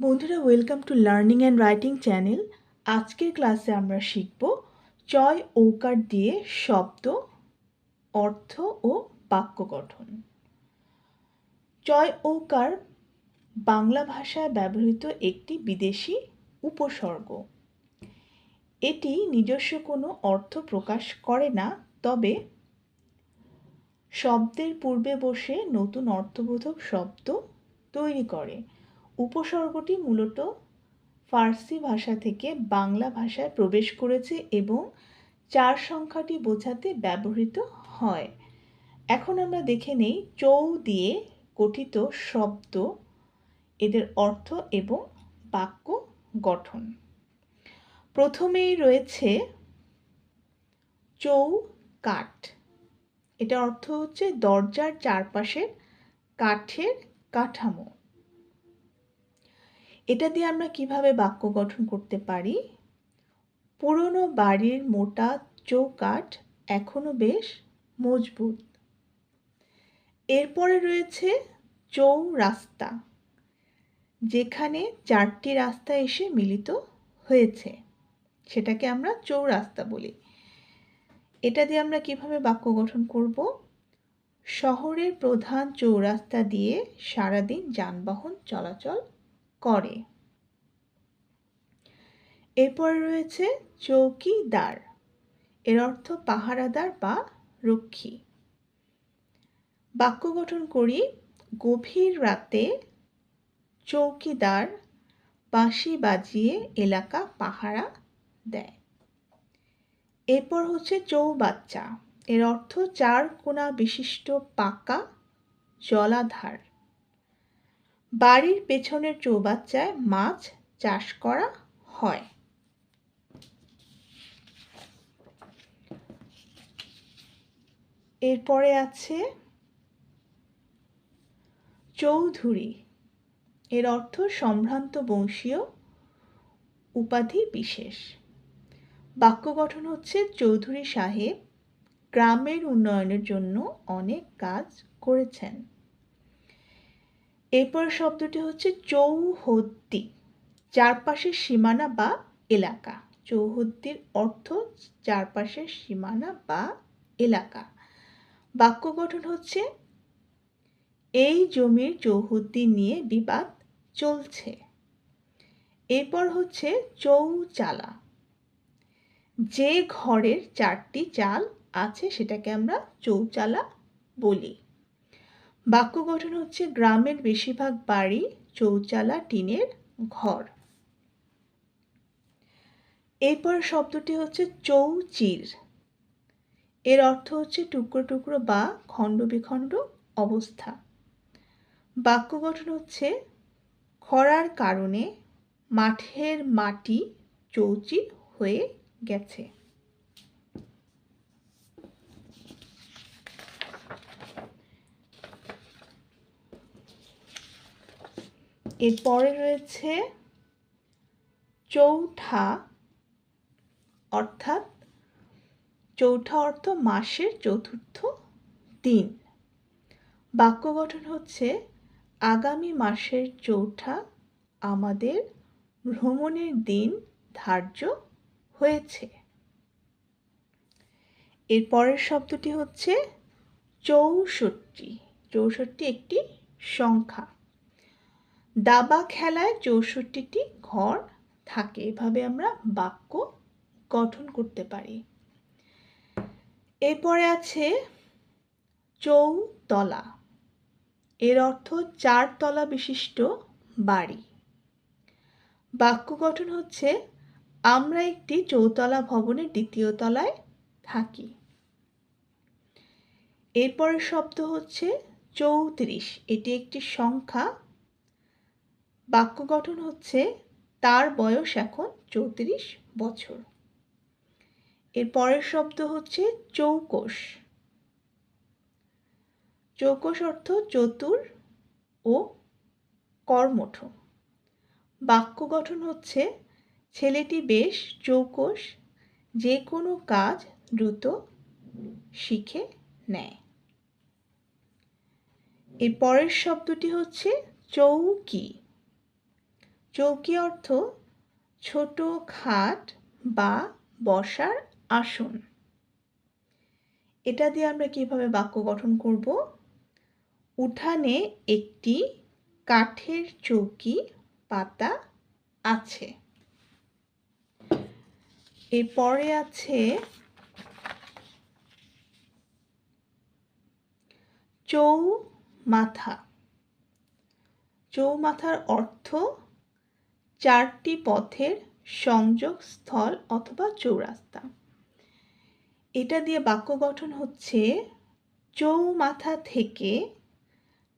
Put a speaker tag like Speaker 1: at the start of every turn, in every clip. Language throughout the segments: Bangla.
Speaker 1: বন্ধুরা welcome to learning and writing channel আজকের ক্লাসে আমরা শিখব চয় ঔকার দিয়ে শব্দ, অর্থ ও বাক্য গঠন। চয় ঔকার বাংলা ভাষায় ব্যবহৃত একটি বিদেশি উপসর্গ। এটি নিজস্ব কোনো অর্থ প্রকাশ করে না, তবে শব্দের পূর্বে বসে নতুন অর্থবোধক শব্দ তৈরি করে। উপসর্গটি মূলত ফার্সি ভাষা থেকে বাংলা ভাষায় প্রবেশ করেছে এবং চার সংখ্যাটি বোঝাতে ব্যবহৃত হয়। এখন আমরা দেখে নেই চৌ দিয়ে গঠিত শব্দ, এদের অর্থ এবং বাক্য গঠন। প্রথমেই রয়েছে চৌ কাঠ। এটা অর্থ হচ্ছে দরজার চারপাশের কাঠের কাঠামো। এটা দিয়ে আমরা কীভাবে বাক্য গঠন করতে পারি? পুরনো বাড়ির মোটা চৌকাঠ এখনও বেশ মজবুত। এরপরে রয়েছে চৌ রাস্তা যেখানে চারটি রাস্তা এসে মিলিত হয়েছে। সেটাকে আমরা চৌরাস্তা বলি। এটা দিয়ে আমরা কীভাবে বাক্য গঠন করব? শহরের প্রধান চৌরাস্তা দিয়ে সারাদিন যানবাহন চলাচল করে। এরপর রয়েছে চৌকিদার। এর অর্থ পাহারাদার বা রক্ষী। বাক্য গঠন করি, গভীর রাতে চৌকিদার বাঁশি বাজিয়ে এলাকা পাহারা দেয়। এরপর হচ্ছে চৌবাচ্চা। এর অর্থ চার কোনা বিশিষ্ট পাকা জলাধার। বাড়ির পেছনের চৌবাচ্চায় মাছ চাষ করা হয়। এরপরে আছে চৌধুরী। এর অর্থ সম্ভ্রান্ত বংশীয় উপাধি বিশেষ। বাক্য গঠন হচ্ছে চৌধুরী সাহেব গ্রামের উন্নয়নের জন্য অনেক কাজ করেছেন। এরপর শব্দটি হচ্ছে চৌহদ্দি, চারপাশের সীমানা বা এলাকা। চৌহদ্দির অর্থ চারপাশের সীমানা বা এলাকা। বাক্য গঠন হচ্ছে, এই জমির চৌহদ্দি নিয়ে বিবাদ চলছে। এরপর হচ্ছে চৌচালা। যে ঘরের চারটি চাল আছে সেটাকে আমরা চৌচালা বলি। বাক্য গঠন হচ্ছে গ্রামের বেশিরভাগ বাড়ি, চৌচালা, টিনের ঘর। এরপর শব্দটি হচ্ছে চৌচির। এর অর্থ হচ্ছে টুকরো টুকরো বা খণ্ড বিখণ্ড অবস্থা। বাক্য গঠন হচ্ছে খরার কারণে মাঠের মাটি চৌচির হয়ে গেছে। এরপরে রয়েছে চৌঠা, অর্থাৎ চৌঠা অর্থ মাসের চতুর্থ দিন। বাক্য গঠন হচ্ছে, আগামী মাসের চৌঠা আমাদের ভ্রমণের দিন ধার্য হয়েছে। এর পরের শব্দটি হচ্ছে চৌষট্টি। চৌষট্টি একটি সংখ্যা। দাবা খেলায় চৌষট্টিটি ঘর থাকে। এভাবে আমরা বাক্য গঠন করতে পারি। এরপরে আছে চৌতলা। এর অর্থ চারতলা বিশিষ্ট বাড়ি। বাক্য গঠন হচ্ছে, আমরা একটি চৌতলা ভবনের দ্বিতীয় তলায় থাকি। এরপরের শব্দ হচ্ছে চৌত্রিশ। এটি একটি সংখ্যা বাক্য গঠন হচ্ছে, তার বয়স এখন চৌত্রিশ বছর। এর পরের শব্দ হচ্ছে, চৌকোষ। চৌকোষ অর্থ চতুর ও কর্মঠ। বাক্য গঠন হচ্ছে, ছেলেটি বেশ চৌকোষ, যে কোনো কাজ দ্রুত শিখে নেয়। এর পরের শব্দটি হচ্ছে, চৌকি। চৌকি অর্থ ছোট খাট বা বসার আসন। এটা দিয়ে আমরা কীভাবে বাক্য গঠন করব? উঠানে একটি কাঠের চৌকি পাতা আছে। এরপরে আছে চৌ চৌমাথা। চৌমাথার অর্থ চারটি পথের সংযোগ স্থল অথবা চৌরাস্তা। এটা দিয়ে বাক্য গঠন হচ্ছে, চৌমাথা থেকে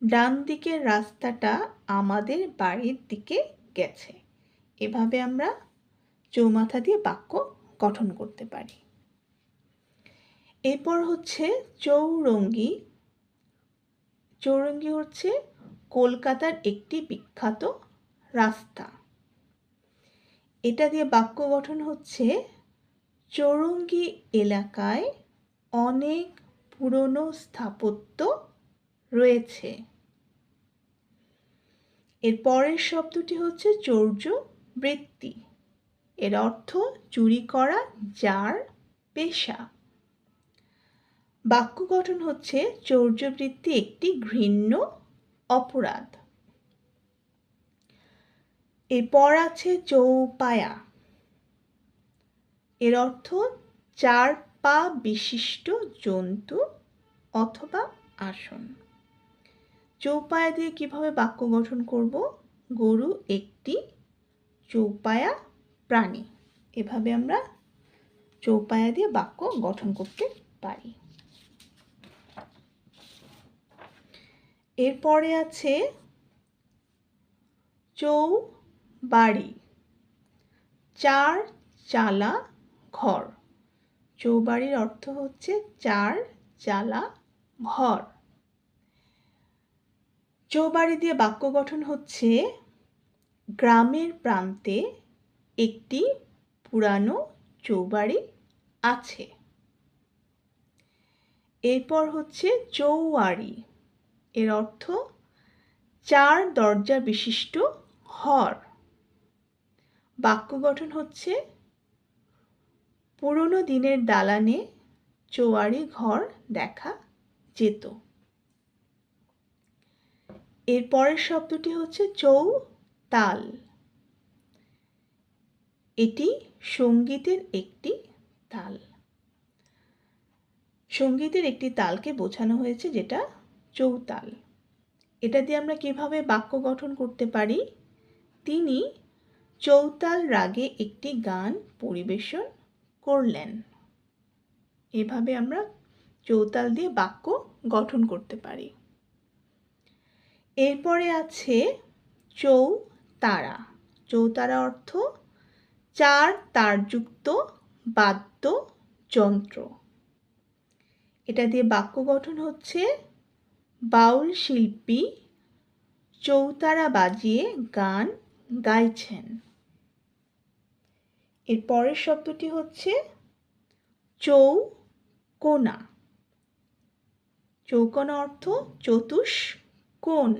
Speaker 1: ডান দিকের রাস্তাটা আমাদের বাড়ির দিকে গেছে। এভাবে আমরা চৌমাথা দিয়ে বাক্য গঠন করতে পারি। এরপর হচ্ছে চৌরঙ্গি। চৌরঙ্গি হচ্ছে কলকাতার একটি বিখ্যাত রাস্তা। এটা দিয়ে বাক্য গঠন হচ্ছে, চৌরঙ্গি এলাকায় অনেক পুরনো স্থাপত্য রয়েছে। এর পরের শব্দটি হচ্ছে চৌর্য বৃত্তি। এর অর্থ, চুরি করা যার পেশা। বাক্য গঠন হচ্ছে চৌর্যবৃত্তি একটি ঘৃণ্য অপরাধ। এরপর আছে চৌপায়া। এর অর্থ চার পা বিশিষ্ট জন্তু অথবা আসন। চৌপায়া দিয়ে কীভাবে বাক্য গঠন করব? গরু একটি, চৌপায়া প্রাণী। এভাবে আমরা চৌপায়া দিয়ে বাক্য গঠন করতে পারি। এরপরে আছে চৌ বাড়ি। চার চালা ঘর। চৌবাড়ির অর্থ হচ্ছে চার চালা ঘর। চৌবাড়ি দিয়ে বাক্য গঠন হচ্ছে, গ্রামের প্রান্তে একটি পুরানো চৌবাড়ি আছে। এরপর হচ্ছে চৌয়াড়ি। এর অর্থ চার দরজা বিশিষ্ট ঘর। বাক্য গঠন হচ্ছে, পুরনো দিনের দালানে চৌয়ারি ঘর দেখা যেত। এর পরের শব্দটি হচ্ছে চৌ তাল এটি সঙ্গীতের একটি তাল। সঙ্গীতের একটি তালকে বোঝানো হয়েছে যেটা চৌতাল। এটা দিয়ে আমরা কীভাবে বাক্য গঠন করতে পারি? তিনি চৌতাল রাগে একটি গান পরিবেশন করলেন। এভাবে আমরা চৌতাল দিয়ে বাক্য গঠন করতে পারি। এরপরে আছে চৌতারা। চৌতারা অর্থ চার তারযুক্ত বাদ্য যন্ত্র। এটা দিয়ে বাক্য গঠন হচ্ছে বাউল শিল্পী চৌতারা বাজিয়ে গান গাইছেন। এর পরের শব্দটি হচ্ছে চৌ কোনা চৌকোনা অর্থ চতুষ কোন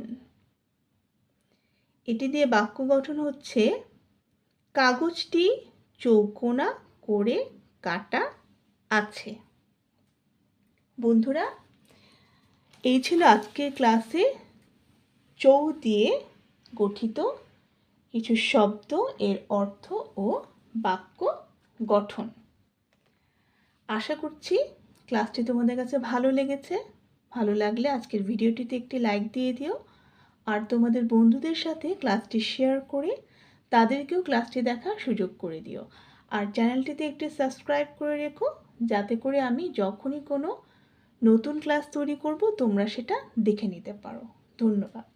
Speaker 1: এটি দিয়ে বাক্য গঠন হচ্ছে, কাগজটি চৌকোনা করে কাটা আছে। বন্ধুরা, এই ছিল আজকের ক্লাসে চৌ দিয়ে গঠিত কিছু শব্দ, এর অর্থ ও বাক্য গঠন। আশা করছি ক্লাসটি তোমাদের কাছে ভালো লেগেছে। ভালো লাগলে আজকের ভিডিওটিতে একটি লাইক দিয়ে দিও। আর তোমাদের বন্ধুদের সাথে ক্লাসটি শেয়ার করে তাদেরকেও ক্লাসটি দেখার সুযোগ করে দিও। আর চ্যানেলটিতে একটি সাবস্ক্রাইব করে রেখো, যাতে করে আমি যখনই কোনো নতুন ক্লাস তৈরি করব, তোমরা সেটা দেখে নিতে পারো। ধন্যবাদ।